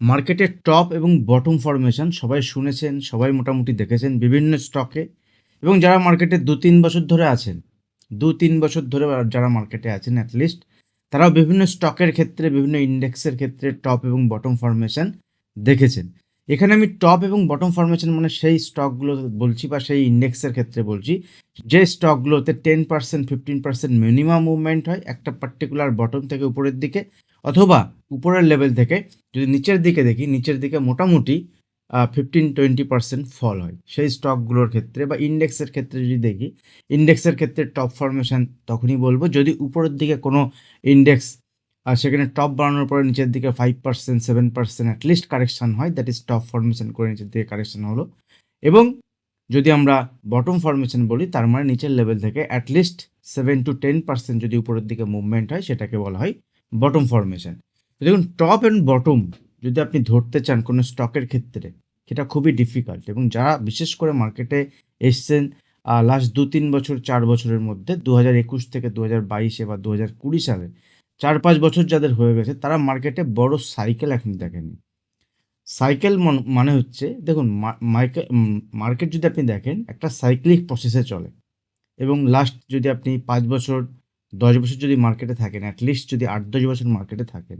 মার্কেটের টপ এবং bottom formation সবাই শুনেছেন, সবাই মোটামুটি দেখেছেন বিভিন্ন স্টকে। এবং যারা মার্কেটে দু তিন বছর ধরে আছেন দু তিন বছর ধরে যারা মার্কেটে আছেন অ্যাটলিস্ট তারাও বিভিন্ন স্টকের ক্ষেত্রে, বিভিন্ন ইন্ডেক্সের ক্ষেত্রে টপ এবং বটম ফরমেশন দেখেছেন। এখানে আমি টপ এবং বটম ফরমেশন মানে সেই স্টকগুলো বলছি বা সেই ইন্ডেক্সের ক্ষেত্রে বলছি। যে স্টকগুলোতে ten percent fifteen percent minimum movement হয়, একটা পার্টিকুলার বটম থেকে উপরের দিকে অথবা উপরের লেভেল থেকে যদি নিচের দিকে দেখি, নিচের দিকে মোটামুটি ফিফটিন টোয়েন্টি পার্সেন্ট ফল হয়। সেই স্টকগুলোর ক্ষেত্রে বা ইন্ডেক্সের ক্ষেত্রে যদি দেখি ইন্ডেক্সের ক্ষেত্রে টপ ফরমেশন তখনই বলব। যদি উপরের দিকে কোনো ইন্ডেক্স আর সেখানে টপ বানানোর পরে নিচের দিকে five percent seven percent at least correction হয়। দ্যাট ইজ টপ ফরমেশন করে নিচের দিকে কারেকশান হলো। এবং যদি আমরা বটম ফরমেশন বলি, তার মানে নিচের লেভেল থেকে at least seven to ten percent যদি উপরের দিকে মুভমেন্ট হয়, সেটাকে বলা হয় বটম ফরমেশন দেখুন টপ অ্যান্ড বটম যদি আপনি ধরতে চান কোনো স্টকের ক্ষেত্রে, সেটা খুবই ডিফিকাল্ট এবং যারা বিশেষ করে মার্কেটে এসছেন লাস্ট দু তিন বছর, চার বছরের মধ্যে, দু হাজার একুশ থেকে দু হাজার বাইশে বা দু হাজার কুড়ি সালে চার পাঁচ বছর যাদের হয়ে গেছে, তারা মার্কেটে বড় সাইকেল এখন দেখেনি। সাইকেল মানে হচ্ছে, দেখুন মার্কেট যদি আপনি দেখেন, একটা সাইক্লিক প্রসেসে চলে। এবং লাস্ট যদি আপনি পাঁচ বছর, দশ বছর যদি মার্কেটে থাকেন অ্যাটলিস্ট যদি আট, দশ বছর মার্কেটে থাকেন,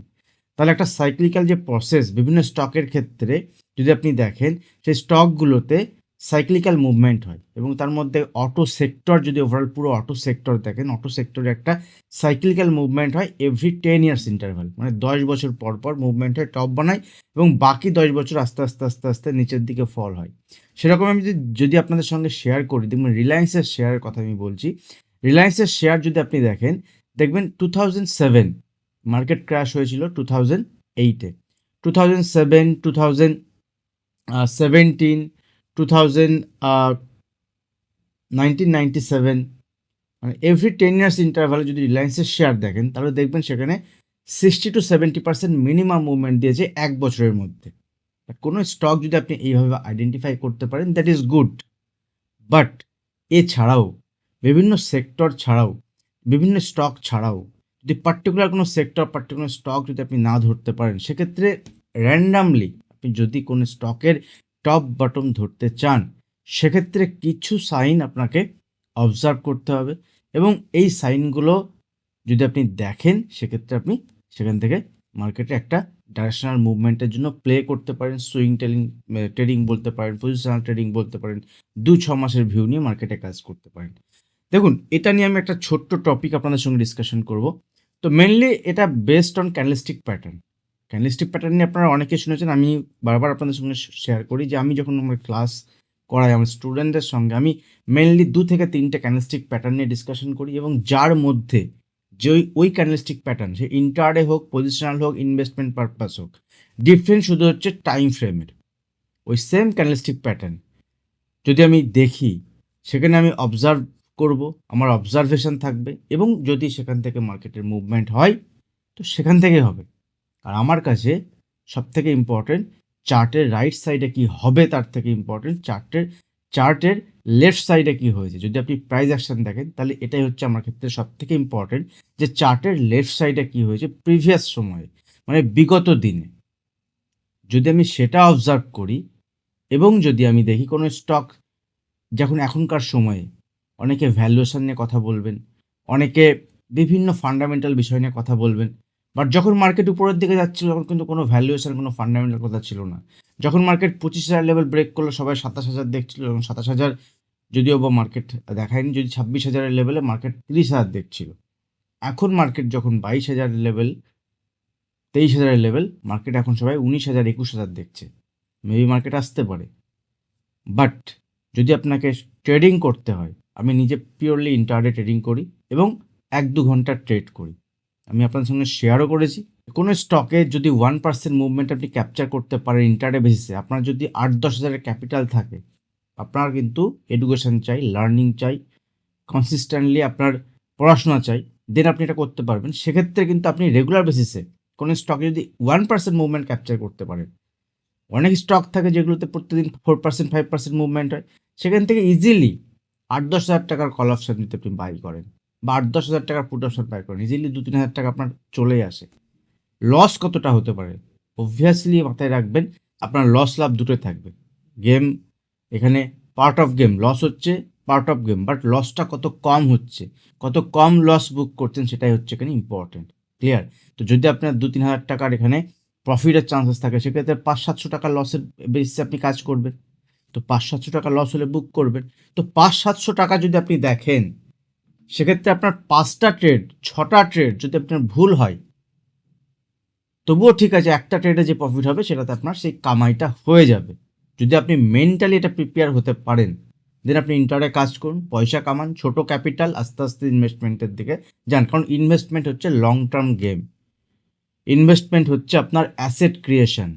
তাহলে একটা সাইক্লিক্যাল যে প্রসেস বিভিন্ন স্টকের ক্ষেত্রে যদি আপনি দেখেন, সেই স্টকগুলোতে সাইক্লিক্যাল মুভমেন্ট হয় এবং তার মধ্যে অটো সেক্টর যদি ওভারঅল পুরো অটো সেক্টর দেখেন অটো সেক্টরে একটা সাইক্লিক্যাল মুভমেন্ট হয় এভরি টেন ইয়ার্স ইন্টারভ্যাল মানে দশ বছর পর পর মুভমেন্ট হয় টপ বানায় এবং বাকি দশ বছর আস্তে আস্তে আস্তে আস্তে নিচের দিকে ফল হয়। সেরকম আমি যদি যদি আপনাদের সঙ্গে শেয়ার করি, দেখবেন রিলায়েন্সের শেয়ারের কথা আমি বলছি। রিলায়েন্সের শেয়ার যদি আপনি দেখেন, দেখবেন two thousand seven market crash হয়েছিল টু থাউজেন্ড এইটে two thousand seven two thousand seventeen two thousand nineteen ninety seven মানে এভরি টেন ইয়ার্স ইন্টারভ্যালে যদি রিলায়েন্সের শেয়ার দেখেন, তাহলে দেখবেন সেখানে sixty to seventy percent minimum movement দিয়েছে এক বছরের মধ্যে। কোনো স্টক যদি আপনি এইভাবে আইডেন্টিফাই করতে পারেন দ্যাট ইজ গুড বাট এছাড়াও বিভিন্ন সেক্টর ছাড়াও, বিভিন্ন স্টক ছাড়াও, যদি পার্টিকুলার কোনো সেক্টর পার্টিকুলার স্টক যদি আপনি না ধরতে পারেন, সেক্ষেত্রে র্যান্ডামলি আপনি যদি কোনো স্টকের টপ বটম ধরতে চান, সেক্ষেত্রে কিছু সাইন আপনাকে অবজার্ভ করতে হবে এবং এই সাইনগুলো যদি আপনি দেখেন, সেক্ষেত্রে আপনি সেখান থেকে মার্কেটে একটা ডাইরেকশনাল মুভমেন্টের জন্য প্লে করতে পারেন সুইং টেলিং ট্রেডিং বলতে পারেন পজিশনাল ট্রেডিং বলতে পারেন, দু ছ মাসের ভিউ নিয়ে মার্কেটে কাজ করতে পারেন। দেখুন, এটা নিয়ে আমি একটা ছোট্ট টপিক আপনাদের সঙ্গে ডিসকাশন করব। তো মেনলি এটা based on candlestick pattern candlestick pattern নিয়ে আপনারা অনেকে শুনেছেন, আমি বারবার আপনাদের সঙ্গে শেয়ার করি যে আমি যখন আমার ক্লাস করাই আমার স্টুডেন্টদের সঙ্গে, আমি মেনলি দু থেকে তিনটে ক্যানলিস্টিক প্যাটার্ন নিয়ে ডিসকাশন করি এবং যার মধ্যে যে ওই ক্যানলিস্টিক প্যাটার্ন সে ইন্টারডে হোক পজিশনাল হোক ইনভেস্টমেন্ট পারপাস হোক ডিফারেন্স শুধু হচ্ছে টাইম ফ্রেমের ওই সেম ক্যানলিস্টিক প্যাটার্ন যদি আমি দেখি, সেখানে আমি অবজার্ভ করব, আমার অবজারভেশন থাকবে এবং যদি সেখান থেকে মার্কেটের মুভমেন্ট হয়, তো সেখান থেকে হবে। আর আমার কাছে সব থেকে ইম্পর্টেন্ট চার্টের রাইট সাইডে কি হবে তার থেকে ইম্পর্টেন্ট চার্টের চার্টের লেফট সাইডে কি হয়েছে? যদি আপনি প্রাইস অ্যাকশন দেখেন, তাহলে এটাই হচ্ছে আমার ক্ষেত্রে সব থেকে ইম্পর্টেন্ট যে চার্টের লেফট সাইডে কি হয়েছে প্রিভিয়াস সময়ে মানে বিগত দিনে। যদি আমি সেটা অবজার্ভ করি এবং যদি আমি দেখি কোনো স্টক যখন এখনকার সময়ে অনেকে ভ্যালুয়েশন নিয়ে কথা বলবেন, অনেকে বিভিন্ন ফান্ডামেন্টাল বিষয় নিয়ে কথা বলবেন বাট যখন মার্কেট উপরের দিকে যাচ্ছিল, তখন কিন্তু কোনো ভ্যালুয়েশন কোনো ফান্ডামেন্টাল কথা ছিল না। যখন মার্কেট পঁচিশ হাজার লেভেল ব্রেক করল, সবাই সাতাশ হাজার দেখছিল এবং সাতাশ হাজার যদিও বা মার্কেট দেখায়নি, যদি ছাব্বিশ হাজারের লেভেলে মার্কেট তিরিশ হাজার দেখছিল। এখন মার্কেট যখন বাইশ হাজার লেভেল তেইশ হাজারের লেভেল মার্কেট এখন সবাই উনিশ হাজার, একুশ হাজার দেখছে। মেবি মার্কেট আসতে পারে। বাট যদি আপনাকে ট্রেডিং করতে হয়, আমি নিজে পিওরলি ইন্টারডে ট্রেডিং করি এবং এক দু ঘণ্টা ট্রেড করি। আমি আপনার সঙ্গে শেয়ারও করেছি। কোনো স্টকে যদি ওয়ান পার্সেন্ট মুভমেন্ট আপনি ক্যাপচার করতে পারেন ইন্টারডে বেসিসে আপনার যদি আট দশ হাজারের ক্যাপিটাল থাকে, আপনার কিন্তু এডুকেশন চাই লার্নিং চাই কনসিস্ট্যান্টলি আপনার পড়াশোনা চাই দেন আপনি এটা করতে পারবেন। সেক্ষেত্রে কিন্তু আপনি রেগুলার বেসিসে কোনো স্টকে যদি ওয়ান পার্সেন্ট মুভমেন্ট ক্যাপচার করতে পারেন, অনেক স্টক থাকে যেগুলোতে প্রত্যেকদিন four percent five percent movement হয়, সেখান থেকে ইজিলি আট দশ হাজার টাকার কল অপশান যদি আপনি বাই করেন। বা আট দশ হাজার টাকার পুট অপশন বাই করেন ইজিলি দু তিন হাজার টাকা আপনার চলে আসে। লস কতটা হতে পারে? অবভিয়াসলি মাথায় রাখবেন, আপনার লস লাভ দুটোই থাকবে। গেম এখানে পার্ট অফ গেম লস হচ্ছে পার্ট অফ গেম বাট লসটা কত কম হচ্ছে, কত কম লস বুক করছেন সেটাই হচ্ছে এখানে ইম্পর্টেন্ট ক্লিয়ার তো যদি আপনার দু তিন হাজার টাকার এখানে প্রফিটের চান্সেস থাকে, সেক্ষেত্রে পাঁচ সাতশো টাকা লসের বেসিসে আপনি কাজ করবেন। তো পাঁচ সাতশো টাকা লস হলে বুক করবেন। তো পাঁচ সাতশো টাকা যদি আপনি দেখেন সেক্ষেত্রে আপনার পাঁচটা ট্রেড ছটা ট্রেড যদি আপনার ভুল হয়, তবুও ঠিক আছে, একটা ট্রেডে যে প্রফিট হবে, সেটাতে আপনার সেই কামাইটা হয়ে যাবে। যদি আপনি মেন্টালি এটা প্রিপেয়ার হতে পারেন দেন আপনি ইন্টারে কাজ করুন, পয়সা কামান, ছোট ক্যাপিটাল আস্তে আস্তে ইনভেস্টমেন্টের দিকে যান। কারণ ইনভেস্টমেন্ট হচ্ছে লং টার্ম গেম ইনভেস্টমেন্ট হচ্ছে আপনার অ্যাসেট ক্রিয়েশন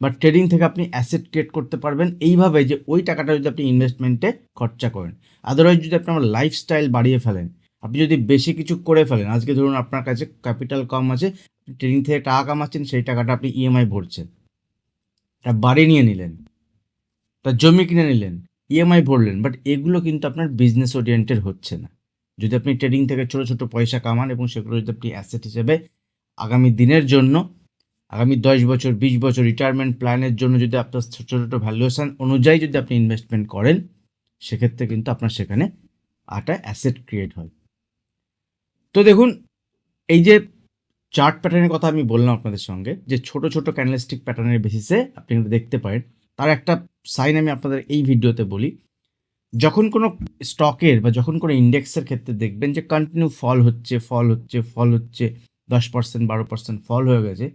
বা ট্রেডিং থেকে আপনি অ্যাসেট ক্রিয়েট করতে পারবেন। এইভাবে যে ওই টাকাটা যদি আপনি ইনভেস্টমেন্টে খরচা করেন। আদারওয়াইজ যদি আপনি আমার লাইফস্টাইল বাড়িয়ে ফেলেন, আপনি যদি বেশি কিছু করে ফেলেন, আজকে ধরুন আপনার কাছে ক্যাপিটাল কম আছে ট্রেডিং থেকে টাকা কামাচ্ছেন, সেই টাকাটা আপনি ইএমআই ভরছেন। তা বাড়ি নিয়ে নিলেন, তা জমি কিনে নিলেন ইএমআই ভরলেন বাট এগুলো কিন্তু আপনার বিজনেস ওরিয়েন্টেড হচ্ছে না। যদি আপনি ট্রেডিং থেকে ছোটো ছোটো পয়সা কামান এবং সেগুলো যদি আপনি অ্যাসেট হিসেবে আগামী দিনের জন্য আগামী দশ বছর, বিশ বছর রিটায়ারমেন্ট প্ল্যানের জন্য যদি আপনার ছোটো ছোটো ভ্যালুয়েশন অনুযায়ী যদি আপনি ইনভেস্টমেন্ট করেন, সেক্ষেত্রে কিন্তু আপনার সেখানে একটা অ্যাসেট ক্রিয়েট হয়। তো দেখুন, এই যে চার্ট প্যাটার্নের কথা আমি বললাম আপনাদের সঙ্গে, যে ছোট ছোট ক্যানালিস্টিক প্যাটার্নের বেসিসে আপনি দেখতে পারেন, তার একটা সাইন আমি আপনাদের এই ভিডিওতে বলি। যখন কোনো স্টকের বা যখন কোনো ইন্ডেক্সের ক্ষেত্রে দেখবেন যে কন্টিনিউ ফল হচ্ছে ফল হচ্ছে ফল হচ্ছে, দশ পার্সেন্ট বারো পার্সেন্ট ফল হয়ে গেছে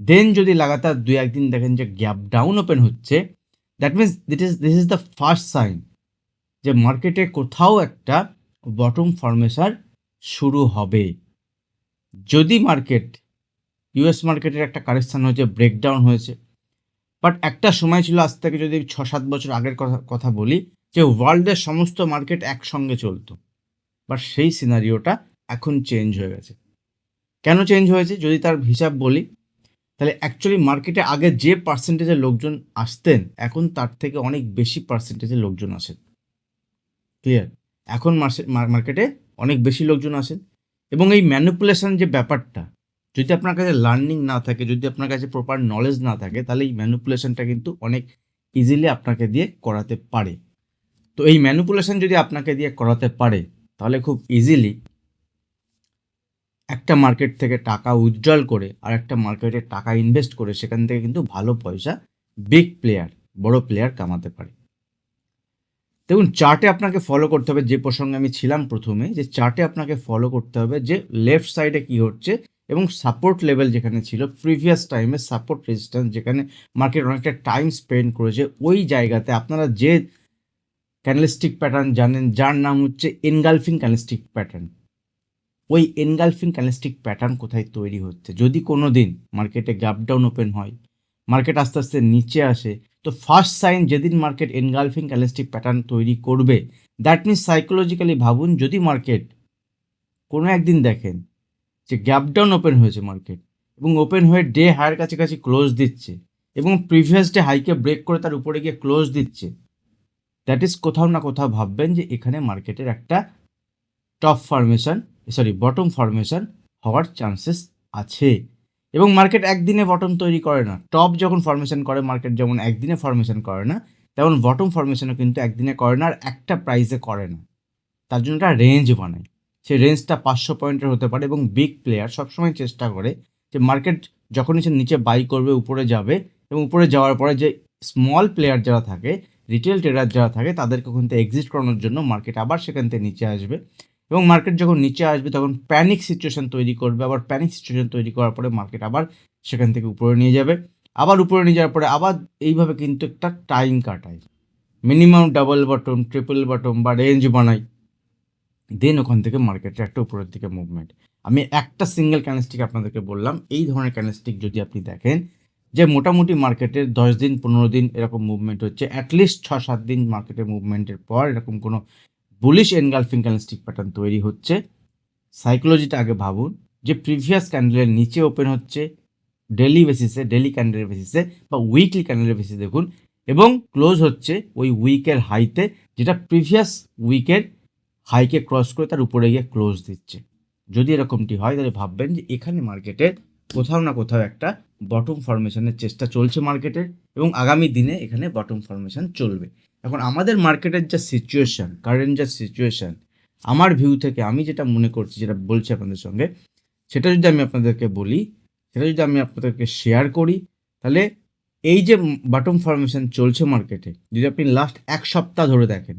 দেন যদি লাগাতার দু একদিন দেখেন যে গ্যাপ ডাউন ওপেন হচ্ছে that means that is this is the first sign যে মার্কেটে কোথাও একটা বটম ফরমেশন শুরু হবে। যদি মার্কেট ইউএস মার্কেটের একটা কারেকশান হয়েছে ব্রেকডাউন হয়েছে বাট একটা সময় ছিল আজ থেকে যদি ছ সাত বছর আগের কথা কথা বলি যে ওয়ার্ল্ডের সমস্ত মার্কেট একসঙ্গে চলতো বাট সেই সিনারিওটা এখন চেঞ্জ হয়ে গেছে। কেন চেঞ্জ হয়েছে? যদি তার হিসাব বলি তাহলে অ্যাকচুয়ালি মার্কেটে আগে যে পার্সেন্টেজের লোকজন আসতেন, এখন তার থেকে অনেক বেশি পার্সেন্টেজের লোকজন আসেন। ক্লিয়ার এখন মার্কেটে অনেক বেশি লোকজন আসেন। এবং এই ম্যানিপুলেশন যে ব্যাপারটা, যদি আপনার কাছে লার্নিং না থাকে, যদি আপনার কাছে প্রপার নলেজ না থাকে, তাহলে এই ম্যানিপুলেশনটা কিন্তু অনেক ইজিলি আপনাকে দিয়ে করাতে পারে। তো এই ম্যানিপুলেশন যদি আপনাকে দিয়ে করাতে পারে, তাহলে খুব ইজিলি একটা মার্কেট থেকে টাকা উইথড্রল করে আর একটা মার্কেটে টাকা ইনভেস্ট করে সেখান থেকে কিন্তু ভালো পয়সা বিগ প্লেয়ার বড় প্লেয়ার কামাতে পারে। দেখুন চার্টে আপনাকে ফলো করতে হবে যে প্রসঙ্গে আমি ছিলাম প্রথমে, যে চার্টে আপনাকে ফলো করতে হবে যে লেফট সাইডে কি হচ্ছে এবং সাপোর্ট লেভেল যেখানে ছিল প্রিভিয়াস টাইমে সাপোর্ট রেজিস্ট্যান্স যেখানে মার্কেট অনেকটা টাইম স্পেন্ড করেছে, ওই জায়গাতে আপনারা যে ক্যানেলিস্টিক প্যাটার্ন জানেন, যার নাম হচ্ছে এনগালফিং ক্যানেলিস্টিক প্যাটার্ন ওই এনগালফিং ক্যানেলিস্টিক প্যাটার্ন কোথায় তৈরি হচ্ছে? যদি কোনো দিন মার্কেটে গ্যাপ ডাউন ওপেন হয় মার্কেট আস্তে আস্তে নিচে আসে, তো ফার্স্ট সাইন যেদিন মার্কেট এনগালফিং ক্যালেস্টিক প্যাটার্ন তৈরি করবে দ্যাট মিনস সাইকোলজিক্যালি ভাবুন যদি মার্কেট কোনো একদিন দেখেন যে গ্যাপ ডাউন ওপেন হয়েছে মার্কেট এবং ওপেন হয়ে ডে হায়ার কাছাকাছি ক্লোজ দিচ্ছে এবং প্রিভিয়াস ডে হাইকে ব্রেক করে তার উপরে গিয়ে ক্লোজ দিচ্ছে দ্যাট ইজ কোথাও না কোথাও ভাববেন যে এখানে মার্কেটের একটা top formation sorry bottom formation হওয়ার চান্সেস আছে। এবং মার্কেট একদিনে বটম তৈরি করে না। টপ যখন ফরমেশন করে মার্কেট যেমন একদিনে ফরমেশন করে না, তেমন বটম ফরমেশনও কিন্তু একদিনে করে না, আর একটা প্রাইসে করে না। তার জন্য একটা রেঞ্জ বানায়। সেই রেঞ্জটা পাঁচশো পয়েন্টের হতে পারে এবং বিগ প্লেয়ার সবসময় চেষ্টা করে যে মার্কেট যখনই সে নিচে বাই করবে, উপরে যাবে এবং উপরে যাওয়ার পরে যে স্মল প্লেয়ার যারা থাকে রিটেল ট্রেডার যারা থাকে, তাদেরকে ওখান থেকে এক্সিট করানোর জন্য মার্কেট আবার সেখান থেকে নিচে আসবে। এবং মার্কেট যখন নিচে আসবে, তখন প্যানিক সিচুয়েশন তৈরি করবে, আবার প্যানিক সিচুয়েশান তৈরি করার পরে মার্কেট আবার সেখান থেকে উপরে নিয়ে যাবে। আবার উপরে নিয়ে যাওয়ার পরে আবার এইভাবে কিন্তু একটা টাইম কাটায়। Minimum double bottom triple bottom বা রেঞ্জ বানাই দেন ওখান থেকে মার্কেটের একটা উপরের দিকে মুভমেন্ট আমি একটা সিঙ্গেল ক্যানেস্টিক আপনাদেরকে বললাম, এই ধরনের ক্যানেস্টিক যদি আপনি দেখেন, যে মোটামুটি মার্কেটের দশ দিন, পনেরো দিন এরকম মুভমেন্ট হচ্ছে অ্যাটলিস্ট ছ সাত দিন মার্কেটের মুভমেন্টের পর এরকম কোনো বুলিশ এনগালফিং ক্যান্ডেলস্টিক প্যাটার্ন তৈরি হচ্ছে। সাইকোলজিটা আগে ভাবুন, যে প্রিভিয়াস ক্যান্ডেলের নিচে ওপেন হচ্ছে ডেলি বেসিসে ডেলি ক্যান্ডেলের বেসিসে বা উইকলি ক্যান্ডেলের বেসিসে দেখুন, এবং ক্লোজ হচ্ছে ওই উইকের হাইতে যেটা প্রিভিয়াস উইকের হাইকে ক্রস করে তার উপরে গিয়ে ক্লোজ দিচ্ছে। যদি এরকমটি হয়, তাহলে ভাববেন যে এখানে মার্কেটের কোথাও না কোথাও একটা বটম ফরমেশনের চেষ্টা চলছে মার্কেটের এবং আগামী দিনে এখানে বটম ফরমেশন চলবে। এখন আমাদের মার্কেটের যা সিচুয়েশন কারেন্ট যা সিচুয়েশান আমার ভিউ থেকে আমি যেটা মনে করছি, যেটা বলছি আপনাদের সঙ্গে, সেটা যদি আমি আপনাদেরকে বলি, সেটা যদি আমি আপনাদেরকে শেয়ার করি, তাহলে এই যে বটম ফরমেশন চলছে মার্কেটে যদি আপনি লাস্ট এক সপ্তাহ ধরে দেখেন,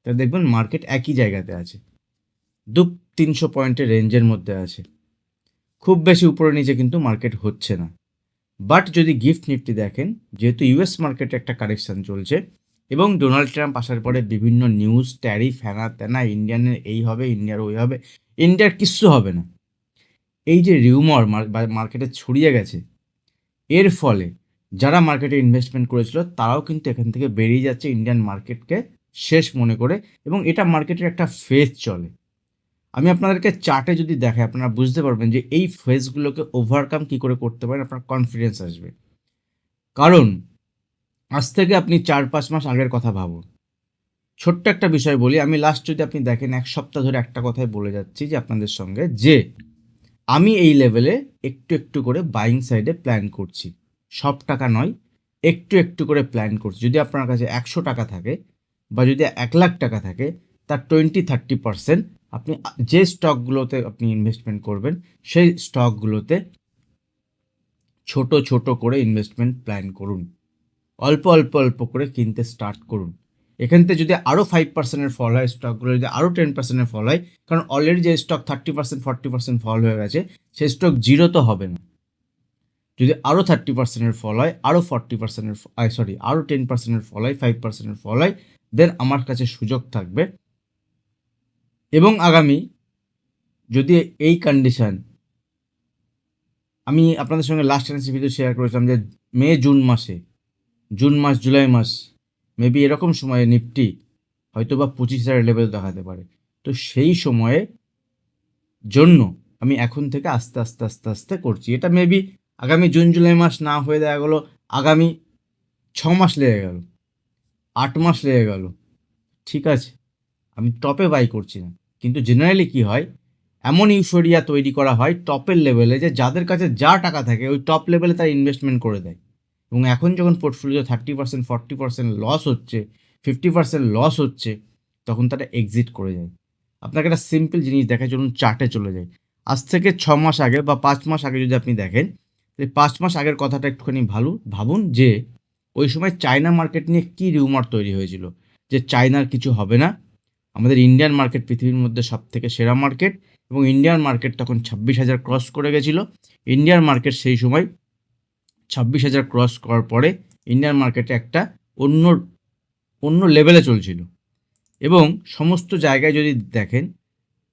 তাহলে দেখবেন মার্কেট একই জায়গাতে আছে। দু তিনশো পয়েন্টের রেঞ্জের মধ্যে আছে। খুব বেশি উপরে নিচে কিন্তু মার্কেট হচ্ছে না। বাট যদি গিফট নিফটি দেখেন, যেহেতু ইউএস মার্কেটে একটা কারেকশান চলছে এবং ডোনাল্ড ট্রাম্প আসার পরে বিভিন্ন নিউজ, ট্যারিফ, হ্যানা ত্যানা, ইন্ডিয়ানের এই হবে, ইন্ডিয়ার ওই হবে, ইন্ডিয়ার কিচ্ছু হবে না। এই যে রিউমর মার্কেটে ছড়িয়ে গেছে, এর ফলে যারা মার্কেটে ইনভেস্টমেন্ট করেছিল, তারাও কিন্তু এখান থেকে বেরিয়ে যাচ্ছে ইন্ডিয়ান মার্কেটকে শেষ মনে করে এবং এটা মার্কেটের একটা ফেজ চলে। আমি আপনাদেরকে চার্টে যদি দেখাই, আপনারা বুঝতে পারবেন যে এই ফেজগুলোকে ওভারকাম কি করে করতে পারেন, আপনার কনফিডেন্স আসবে। কারণ আজ থেকে আপনি চার, পাঁচ মাস আগের কথা ভাবুন। ছোট্ট একটা বিষয় বলি, আমি লাস্ট যদি আপনি দেখেন, এক সপ্তাহ ধরে একটা কথাই বলে যাচ্ছি যে আপনাদের সঙ্গে যে আমি এই লেভেলে একটু একটু করে বাইং সাইডে প্ল্যান করছি। সব টাকা নয়, একটু একটু করে প্ল্যান করছি। যদি আপনার কাছে একশো টাকা থাকে বা যদি এক লাখ টাকা থাকে, তার টোয়েন্টি থার্টি পার্সেন্ট আপনি যে স্টকগুলোতে আপনি ইনভেস্টমেন্ট করবেন, সেই স্টকগুলোতে ছোট ছোট করে ইনভেস্টমেন্ট প্ল্যান করুন। অল্প অল্প অল্প করে কিনতে স্টার্ট করুন। এখান থেকে যদি আরও ফাইভ পার্সেন্টের ফল হয় স্টকগুলো যদি আরও টেন পার্সেন্টের ফল হয়, কারণ অলরেডি যে stock thirty percent forty percent fall হয়ে গেছে, সেই স্টক জিরো তো হবে না। যদি আরও থার্টি পার্সেন্টের ফল হয় আরও ফর্টি পার্সেন্টের সরি আরও টেন পার্সেন্টের ফল হয় ফাইভ পার্সেন্টের ফল হয় দেন আমার কাছে সুযোগ থাকবে। এবং আগামী যদি এই কন্ডিশন আমি আপনাদের সঙ্গে লাস্ট এনএসি ভিডিও শেয়ার করেছিলাম যে মে, জুন মাসে জুন মাস, জুলাই মাস মেবি এরকম সময়ে নিফটি হয়তো বা পঁচিশ হাজার লেভেল দেখাতে পারে। তো সেই সময়ে জন্য আমি এখন থেকে আস্তে আস্তে আস্তে আস্তে করছি। এটা মেবি আগামী জুন, জুলাই মাস না হয়ে দেখা গেলো, আগামী ছ মাস লেগে গেল, আট মাস লেগে গেল। ঠিক আছে, আমি টপে বাই করছি না। কিন্তু জেনারেলি কি হয়, এমন ইউফোরিয়া তৈরি করা হয় টপের লেভেলে যে যাদের কাছে যা টাকা থাকে, ওই টপ লেভেলে তারা ইনভেস্টমেন্ট করে দেয়। এবং এখন যখন portfolio thirty percent forty percent loss হচ্ছে ফিফটি পার্সেন্ট লস হচ্ছে, তখন তারা এক্সিট করে যায়। আপনাকে একটা সিম্পল জিনিস দেখা চলুন চার্টে চলে যায় আজ থেকে ছ মাস আগে বা পাঁচ মাস আগে যদি আপনি দেখেন, তাহলে পাঁচ মাস আগের কথাটা একটুখানি ভালো, ভাবুন যে ওই সময় চায়না মার্কেট নিয়ে কী রিউমার তৈরি হয়েছিল, যে চায়নার কিছু হবে না। আমাদের ইন্ডিয়ান মার্কেট পৃথিবীর মধ্যে সব থেকে সেরা মার্কেট এবং ইন্ডিয়ান মার্কেট তখন ছাব্বিশ হাজার ক্রস করে গেছিল। ইন্ডিয়ান মার্কেট সেই সময় ছাব্বিশ হাজার ক্রস করার পরে ইন্ডিয়ান মার্কেটে একটা অন্য অন্য লেভেলে চলছিল। এবং সমস্ত জায়গায় যদি দেখেন,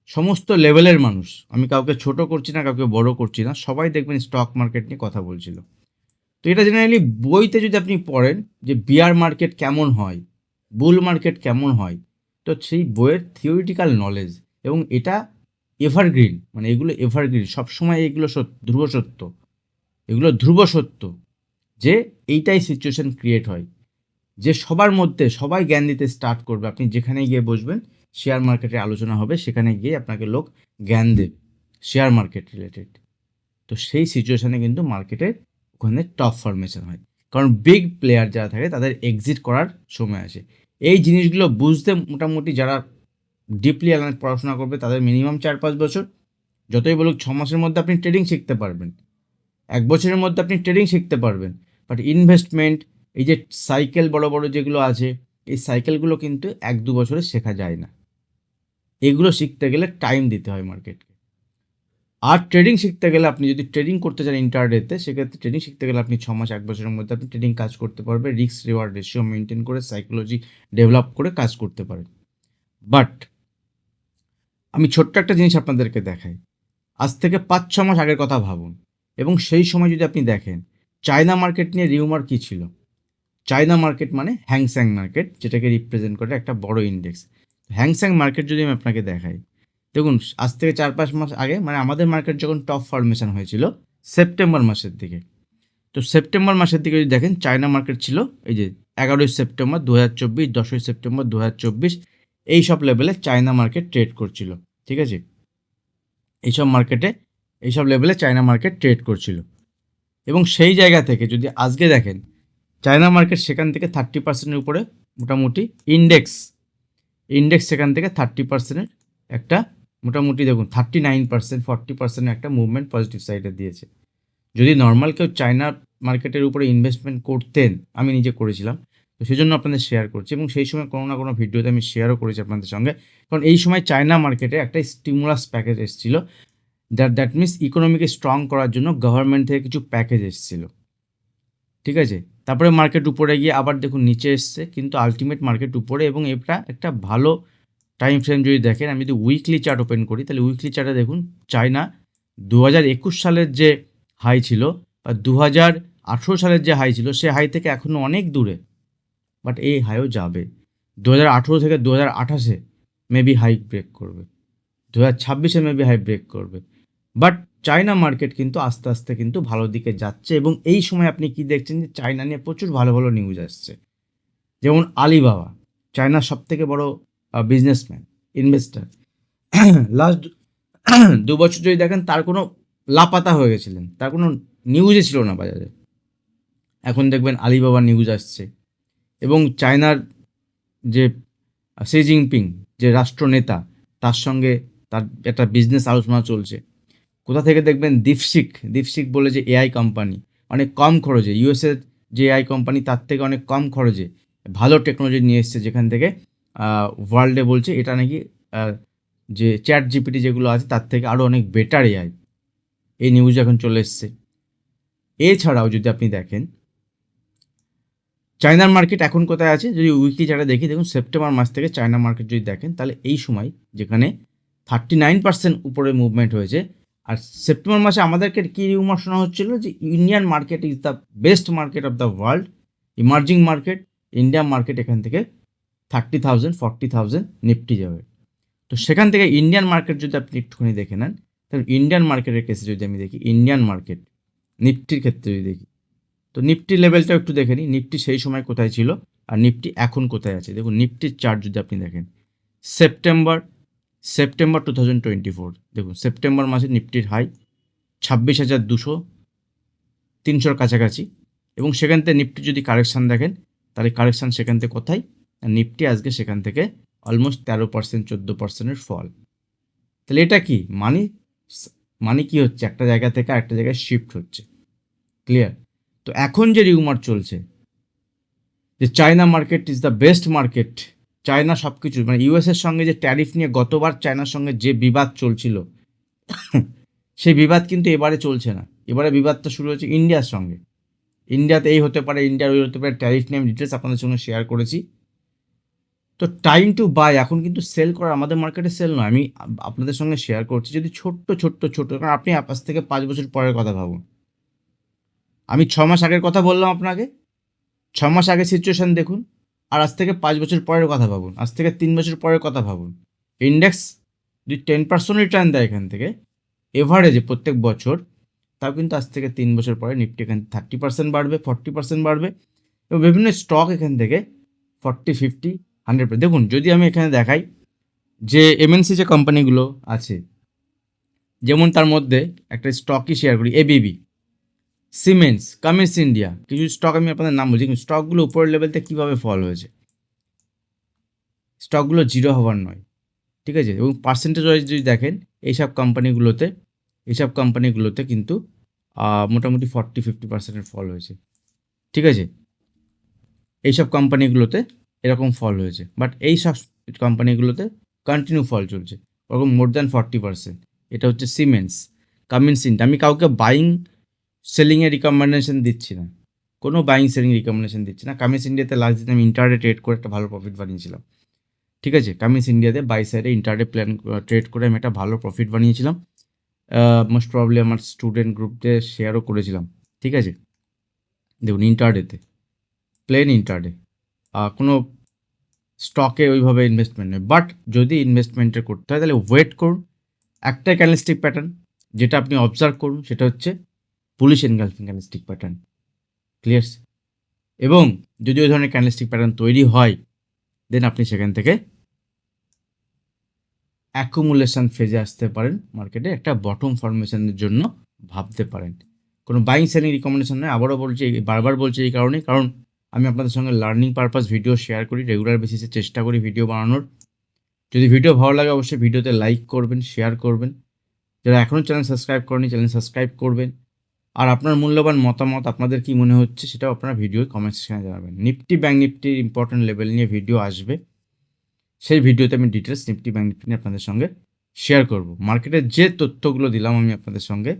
সমস্ত লেভেলের মানুষ, আমি কাউকে ছোট করছি না, কাউকে বড় করছি না, সবাই দেখবেন স্টক মার্কেট নিয়ে কথা বলছিল। তো এটা জেনারেলি বইতে যদি আপনি পড়েন যে বিয়ার মার্কেট কেমন হয়, বুল মার্কেট কেমন হয়, তো সেই বইয়ের থিওরিটিক্যাল নলেজ এবং এটা এভারগ্রিন মানে এগুলো এভারগ্রিন, সবসময় এগুলো সত্য, ধ্রুব সত্য। এগুলো ধ্রুব সত্য যে এইটাই সিচুয়েশান ক্রিয়েট হয়। যে সবার মধ্যে সবাই জ্ঞান দিতে স্টার্ট করবে। আপনি যেখানে গিয়ে বসবেন শেয়ার মার্কেটে আলোচনা হবে, সেখানে গিয়ে আপনাকে লোক জ্ঞান দেবে শেয়ার মার্কেট রিলেটেড তো সেই সিচুয়েশানে কিন্তু মার্কেটের ওখানে টপ ফরমেশন হয়। কারণ বিগ প্লেয়ার যারা থাকে, তাদের এক্সিট করার সময় আসে। এই জিনিসগুলো বুঝতে মোটামুটি যারা ডিপলি পড়াশোনা করবে, তাদের মিনিমাম চার পাঁচ বছর। যতই বলুক, ছ মাসের মধ্যে আপনি ট্রেডিং শিখতে পারবেন। এক বছরের মধ্যে আপনি ট্রেডিং শিখতে পারবেন। বাট ইনভেস্টমেন্ট এই যে সাইকেল বড় বড় যেগুলো আছে, এই সাইকেলগুলো কিন্তু এক দু বছরে শেখা যায় না। এগুলো শিখতে গেলে টাইম দিতে হয় মার্কেটকে আর ট্রেডিং শিখতে গেলে আপনি যদি ট্রেডিং করতে চান ইন্টারডেতে সেক্ষেত্রে ট্রেডিং শিখতে গেলে আপনি ছ মাস, এক বছরের মধ্যে আপনি ট্রেডিং কাজ করতে পারবেন। রিস্ক রিওয়ার্ড রেশিও মেনটেন করে সাইকোলজি ডেভেলপ করে কাজ করতে পারেন। বাট আমি ছোট্ট একটা জিনিস আপনাদেরকে দেখাই। আজ থেকে পাঁচ, ছ মাস আগের কথা ভাবুন। এবং সেই সময় যদি আপনি দেখেন, চায়না মার্কেট নিয়ে রিউমার কী ছিল? চায়না মার্কেট মানে হ্যাংস্যাং মার্কেট, যেটাকে রিপ্রেজেন্ট করে একটা বড় ইন্ডেক্স হ্যাংস্যাং মার্কেট যদি আমি আপনাকে দেখাই, দেখুন, আজ থেকে চার পাঁচ মাস আগে মানে আমাদের মার্কেট যখন টপ ফরমেশন হয়েছিল, সেপ্টেম্বর মাসের দিকে। তো সেপ্টেম্বর মাসের দিকে যদি দেখেন, চায়না মার্কেট ছিল এই যে এগারোই সেপ্টেম্বর দু হাজার চব্বিশ, দশই সেপ্টেম্বর দু হাজার চব্বিশ এইসব লেভেলে চায়না মার্কেট ট্রেড করছিল, ঠিক আছে? এইসব মার্কেটে এইসব লেভেলে চায়না মার্কেট ট্রেড করছিল। এবং সেই জায়গা থেকে যদি আজকে দেখেন, চায়না মার্কেট সেখান থেকে থার্টি পার্সেন্টের উপরে মোটামুটি ইন্ডেক্স ইন্ডেক্স সেখান থেকে থার্টি পার্সেন্টের একটা মোটামুটি দেখুন থার্টি নাইন পার্সেন্ট ফর্টি পার্সেন্টের একটা মুভমেন্ট পজিটিভ সাইডে দিয়েছে। যদি নর্মাল কেউ চায়না মার্কেটের উপরে ইনভেস্টমেন্ট করতেন, আমি নিজে করেছিলাম, তো সেই জন্য আপনাদের শেয়ার করছি এবং সেই সময় কোনো না কোনো ভিডিওতে আমি শেয়ারও করেছি আপনাদের সঙ্গে। কারণ এই সময় চায়না মার্কেটে একটা স্টিমুলাস প্যাকেজ এসেছিল দ্যাট দ্যাট মিনস ইকোনমিকে স্ট্রং করার জন্য গভর্নমেন্ট থেকে কিছু প্যাকেজ এসেছিল। ঠিক আছে? তারপরে মার্কেট উপরে গিয়ে আবার দেখুন নিচে এসছে, কিন্তু আলটিমেট মার্কেট উপরে এবং এটা একটা ভালো টাইম ফ্রেম যদি দেখেন, আমি যদি উইকলি চার্ট ওপেন করি, তাহলে উইকলি চার্টে দেখুন চায়না দু হাজার একুশ সালের যে হাই ছিল বা দু হাজার আঠেরো সালের যে হাই ছিল, সে হাই থেকে এখনও অনেক দূরে। বাট এই হাইও যাবে। দু হাজার আঠেরো থেকে দু হাজার আঠাশে মেবি হাই ব্রেক করবে। দু হাজার ছাব্বিশে মেবি হাই ব্রেক করবে। বাট চায়না মার্কেট কিন্তু আস্তে আস্তে কিন্তু ভালো দিকে যাচ্ছে এবং এই সময় আপনি কি দেখছেন যে চায়না নিয়ে প্রচুর ভালো ভালো নিউজ আসছে। যেমন আলিবাবা চায়নার সব থেকে বড় বিজনেসম্যান ইনভেস্টার লাস্ট দু বছর যদি দেখেন তার কোনো লাপাতা হয়ে গেছিলেন, তার কোনো নিউজই ছিল না বাজারে। এখন দেখবেন আলিবাবা নিউজ আসছে এবং চায়নার যে শি জিনপিং যে রাষ্ট্রনেতা, তার সঙ্গে তার একটা বিজনেস আলোচনা চলছে। কোথা থেকে দেখবেন দীপশিক দীপশিক বলে যে এআই কোম্পানি অনেক কম খরচে ইউএসএর যে এআই কোম্পানি তার থেকে অনেক কম খরচে ভালো টেকনোলজি নিয়ে এসছে যেখান থেকে ওয়ার্ল্ডে বলছে এটা নাকি যে চ্যাট জিপিটি যেগুলো আছে তার থেকে আরও অনেক বেটার এআই এই নিউজ এখন চলে এসছে। এছাড়াও যদি আপনি দেখেন চায়নার মার্কেট এখন কোথায় আছে? যদি উইকলি চার্টে দেখি, দেখুন সেপ্টেম্বর মাস থেকে চায়না মার্কেট যদি দেখেন, তাহলে এই সময় যেখানে থার্টি নাইন পার্সেন্ট উপরে মুভমেন্ট হয়েছে আর সেপ্টেম্বর মাসে আমাদেরকে কী রিউমার শোনা হচ্ছিল যে Indian market is the best market of the world emerging market Indian market এখান থেকে thirty thousand forty thousand Nifty যাবে। তো সেখান থেকে ইন্ডিয়ান মার্কেট যদি আপনি একটুখানি দেখে নেন, তাহলে ইন্ডিয়ান মার্কেটের কেসে যদি আমি দেখি ইন্ডিয়ান মার্কেট নিফটির ক্ষেত্রে যদি দেখি, তো নিফটি লেভেলটাও একটু দেখে নিই নিফটি সেই সময় কোথায় ছিল আর নিফটি এখন কোথায় আছে। দেখুন নিফটির চার্ট যদি আপনি দেখেন September September two thousand twenty four দেখুন, সেপ্টেম্বর মাসে নিফটির হাই ছাব্বিশ হাজার দুশো, তিনশোর কাছাকাছি। এবং সেখান থেকে নিফটি যদি কারেকশান দেখেন, তাহলে কারেকশান সেখান থেকে কোথায়? নিফটি আজকে সেখান থেকে অলমোস্ট তেরো পার্সেন্ট চোদ্দ পার্সেন্টের ফল তাহলে এটা কি? মানি মানি কি হচ্ছে? একটা জায়গা থেকে আরেকটা জায়গায় শিফট হচ্ছে। ক্লিয়ার তো এখন যে রিউমার চলছে, যে China market is the best market China সব কিছু মানে ইউএসের সঙ্গে যে ট্যারিফ নিয়ে গতবার চায়নার সঙ্গে যে বিবাদ চলছিল, সেই বিবাদ কিন্তু এবারে চলছে না। এবারে বিবাদটা শুরু হয়েছে ইন্ডিয়ার সঙ্গে। ইন্ডিয়াতে এই হতে পারে, ইন্ডিয়ার ওই হতে পারে ট্যারিফ নিয়ে আমি ডিটেলস আপনাদের সঙ্গে শেয়ার করেছি। তো টাইম টু বাই এখন কিন্তু সেল করা আমাদের মার্কেটে সেল নয়। আমি আপনাদের সঙ্গে শেয়ার করছি, যদি ছোট্ট ছোট্ট ছোট্ট, কারণ আপনি আজ থেকে পাঁচ বছর পরের কথা ভাবুন। আমি ছ মাস আগের কথা বললাম আপনাকে। ছ মাস আগে সিচুয়েশন দেখুন। আর আজ থেকে পাঁচ বছর পরের কথা ভাবুন। আজ থেকে তিন বছর পরের কথা ভাবুন। ইন্ডেক্স যদি টেন পার্সেন্ট রিটার্ন দেয় এখান থেকে এভারেজে প্রত্যেক বছর, তাও কিন্তু আজ থেকে তিন বছর পরে নিফটি এখান থার্টি পার্সেন্ট বাড়বে ফর্টি পার্সেন্ট বাড়বে এবং বিভিন্ন স্টক এখান থেকে ফর্টি ফিফটি হান্ড্রেড দেখুন, যদি আমি এখানে দেখাই যে এমএনসি যে কোম্পানিগুলো আছে, যেমন তার মধ্যে একটা স্টকই শেয়ার করি এবিবি সিমেন্টস কামিন্স ইন্ডিয়া কিছু স্টক আমি আপনাদের নাম বলছি, কিন্তু স্টকগুলো উপরের লেভেলতে কীভাবে ফল হয়েছে? স্টকগুলো জিরো হওয়ার নয়, ঠিক আছে? এবং পার্সেন্টেজ ওয়াইজ যদি দেখেন, এইসব কোম্পানিগুলোতে এইসব কোম্পানিগুলোতে কিন্তু মোটামুটি ফর্টি ফিফটি পার্সেন্টের ফল হয়েছে, ঠিক আছে? এইসব কোম্পানিগুলোতে এরকম ফল হয়েছে বাট এই সব কোম্পানিগুলোতে কন্টিনিউ ফল চলছে, ওরকম মোর দ্যান ফর্টি পার্সেন্ট এটা হচ্ছে সিমেন্টস কামিন্স ইন্ডিয়া আমি কাউকে বাইং সেলিংয়ের রিকমেন্ডেশন দিচ্ছি না। কোনো বাইং সেলিং রিকমেন্ডেশন দিচ্ছি না। কামিন্স ইন্ডিয়াতে লাস্ট দিন আমি ইন্টারডে ট্রেড করে একটা ভালো প্রফিট বানিয়েছিলাম। ঠিক আছে? কামিন্স ইন্ডিয়াতে বাই সাইডে ইন্টারডে প্ল্যান ট্রেড করে আমি একটা ভালো প্রফিট বানিয়েছিলাম। মোস্ট প্রবলি আমার স্টুডেন্ট গ্রুপতে শেয়ারও করেছিলাম। ঠিক আছে? দেখুন ইন্টারডেতে প্লেন ইন্টারডে কোনো স্টকে ওইভাবে ইনভেস্টমেন্ট নেই। বাট যদি ইনভেস্টমেন্টের করতে হয়, তাহলে ওয়েট করুন। একটা ক্যান্ডেলস্টিক প্যাটার্ন যেটা আপনি অবজার্ভ করুন, সেটা হচ্ছে bullish engulfing candlestick pattern clear এবং যদি ওই ধরনের ক্যান্ডেলস্টিক প্যাটার্ন তৈরি হয় দেন আপনি সেখান থেকে অ্যাকুমুলেশন ফেজে আসতে পারেন। মার্কেটে একটা বটম ফরমেশনের জন্য ভাবতে পারেন। কোনো বাইং সেলিং রিকমেন্ডেশন নয়, আবারও বলছি, বারবার বলছি এই কারণে। কারণ আমি আপনাদের সঙ্গে লার্নিং পারপাস ভিডিও শেয়ার করি রেগুলার বেসিসে চেষ্টা করি ভিডিও বানানোর। যদি ভিডিও ভালো লাগে, অবশ্যই ভিডিওতে লাইক করবেন শেয়ার করবেন। যারা এখনও চ্যানেল সাবস্ক্রাইব করেনি চ্যানেল সাবস্ক্রাইব করবেন। আর আপনার মূল্যবান মতামত আপনাদের কি মনে হচ্ছে সেটাও আপনারা ভিডিও কমেন্ট সেকশনে জানাবেন। নিফটি ব্যাঙ্ক নিফটির ইম্পর্টেন্ট লেভেল নিয়ে ভিডিও আসবে। সেই ভিডিওতে আমি ডিটেলস নিফটি ব্যাঙ্ক নিফটি নিয়ে আপনাদের সঙ্গে শেয়ার করব। মার্কেটের যে তথ্যগুলো দিলাম আমি আপনাদের সঙ্গে,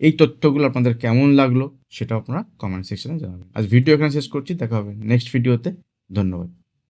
এই তথ্যগুলো আপনাদের কেমন লাগল সেটাও আপনারা কমেন্ট সেকশনে জানাবেন। আজ ভিডিও এখানে শেষ করছি, দেখা হবে নেক্সট ভিডিওতে ধন্যবাদ।